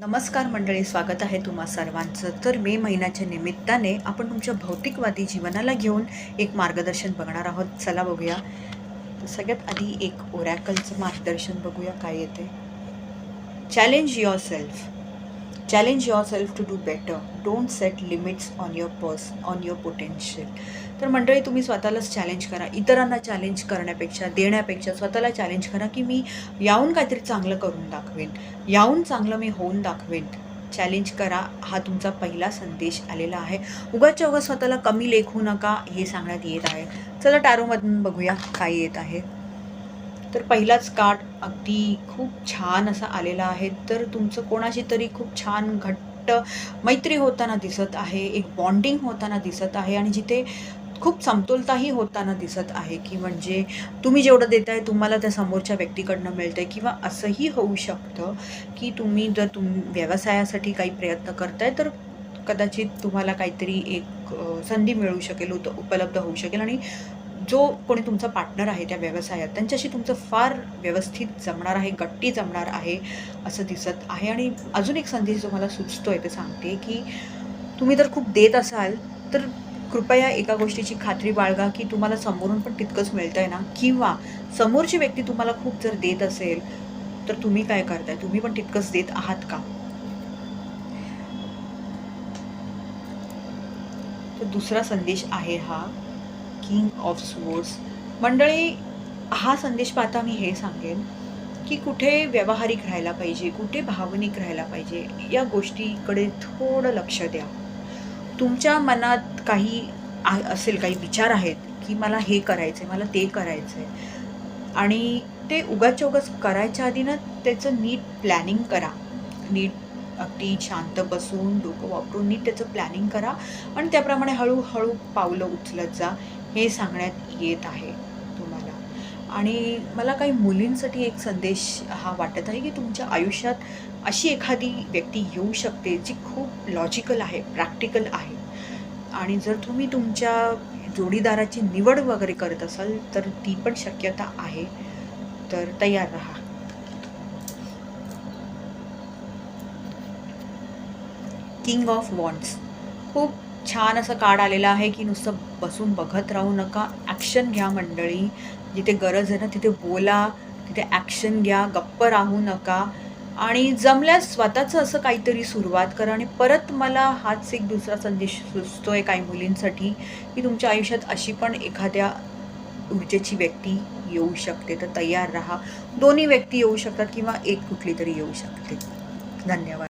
नमस्कार मंडळी स्वागत आहे तुम्हा सर्वांचं. तर मे महिन्याच्या निमित्ताने आपण तुमच्या भौतिकवादी जीवनाला घेऊन एक मार्गदर्शन बघणार आहोत. चला बघूया. सगळ्यात आधी एक ओरॅकलचं मार्गदर्शन बघूया. काय येते? Challenge yourself challenge yourself to do better don't set limits on your purse on your potential तर मंडळी तुम्ही स्वतःलाच चॅलेंज करा. इतरांना चॅलेंज करण्यापेक्षा देण्यापेक्षा स्वतःला चॅलेंज करा की मी याहून काहीतरी चांगलं करून दाखवेन. याहून चांगलं मी होऊन दाखवेन. चॅलेंज करा. हा तुमचा पहिला संदेश आलेला आहे. उगाच्या उगा स्वतःला कमी लेखू नका हे सांगण्यात येत आहे. चला टारोमधून बघूया काय येत आहे. तर पहिलाच कार्ड अगदी खूप छान असा आलेला आहे. तर तुमचं कोणाशी तरी खूप छान घट्ट मैत्री होताना दिसत आहे एक बॉन्डिंग होताना दिसत आहे आणि जिथे खूप समतोलताही होताना दिसत आहे की म्हणजे तुम्ही जेवढं देत आहे तुम्हाला त्या समोरच्या व्यक्तीकडनं आहे किंवा असंही होऊ शकतं की तुम्ही जर तुम व्यवसायासाठी काही प्रयत्न करताय तर कदाचित तुम्हाला काहीतरी एक संधी मिळू शकेल उत उपलब्ध होऊ शकेल आणि जो कोणी तुमचा पार्टनर आहे त्या व्यवसायात त्यांच्याशी तुमचं फार व्यवस्थित जमणार आहे गट्टी जमणार आहे असं दिसत आहे. आणि अजून एक संदेश जो मला आहे ते सांगते की तुम्ही जर खूप देत असाल तर कृपया एका गोष्टीची खात्री बाळगा की तुम्हाला समोरून पण तितकंच मिळतं आहे ना. किंवा समोरची व्यक्ती तुम्हाला खूप जर देत असेल तर तुम्ही काय करताय? तुम्ही पण तितकंच देत आहात का? तर दुसरा संदेश आहे हा. किंग ऑफ स्वोर्ड्स मंडळी हा संदेश पाहता मी हे सांगेन की कुठे व्यावहारिक राहायला पाहिजे कुठे भावनिक राहायला पाहिजे या गोष्टीकडे थोडं लक्ष द्या. तुमच्या मनात काही आ- असेल काही विचार आहेत की मला हे करायचं आहे मला ते करायचं आहे आणि ते उगाच उगाच करायच्या आधी ना त्याचं नीट प्लॅनिंग करा. नीट अगदी शांत बसून डोकं वापरून नीट त्याचं प्लॅनिंग करा. आणि त्याप्रमाणे हळूहळू पावलं उचलत जा. हे सांगण्यात येत आहे तुम्हाला. आणि मला काही मुलींसाठी एक संदेश हा वाटत आहे की तुमच्या आयुष्यात अशी एखादी व्यक्ती येऊ शकते जी खूप लॉजिकल आहे प्रॅक्टिकल आहे. आणि जर तुम्ही तुमच्या जोडीदाराची निवड वगैरे करत असाल तर ती पण शक्यता आहे. तर तयार राहा. किंग ऑफ वॉन्ट्स खूप छान असं कार्ड आलेलं आहे की नुसतं बसून बघत राहू नका. ॲक्शन घ्या मंडळी. जिथे गरज आहे ना तिथे बोला. तिथे ॲक्शन घ्या. गप्प राहू नका. आणि जमल्यास स्वतःचं असं काहीतरी सुरुवात करा. आणि परत मला हाच एक दुसरा संदेश सुचतो आहे काही मुलींसाठी की तुमच्या आयुष्यात अशी पण एखाद्या ऊर्जेची व्यक्ती येऊ शकते. तर तयार राहा. दोन्ही व्यक्ती येऊ शकतात किंवा एक कुठली तरी येऊ शकते. धन्यवाद.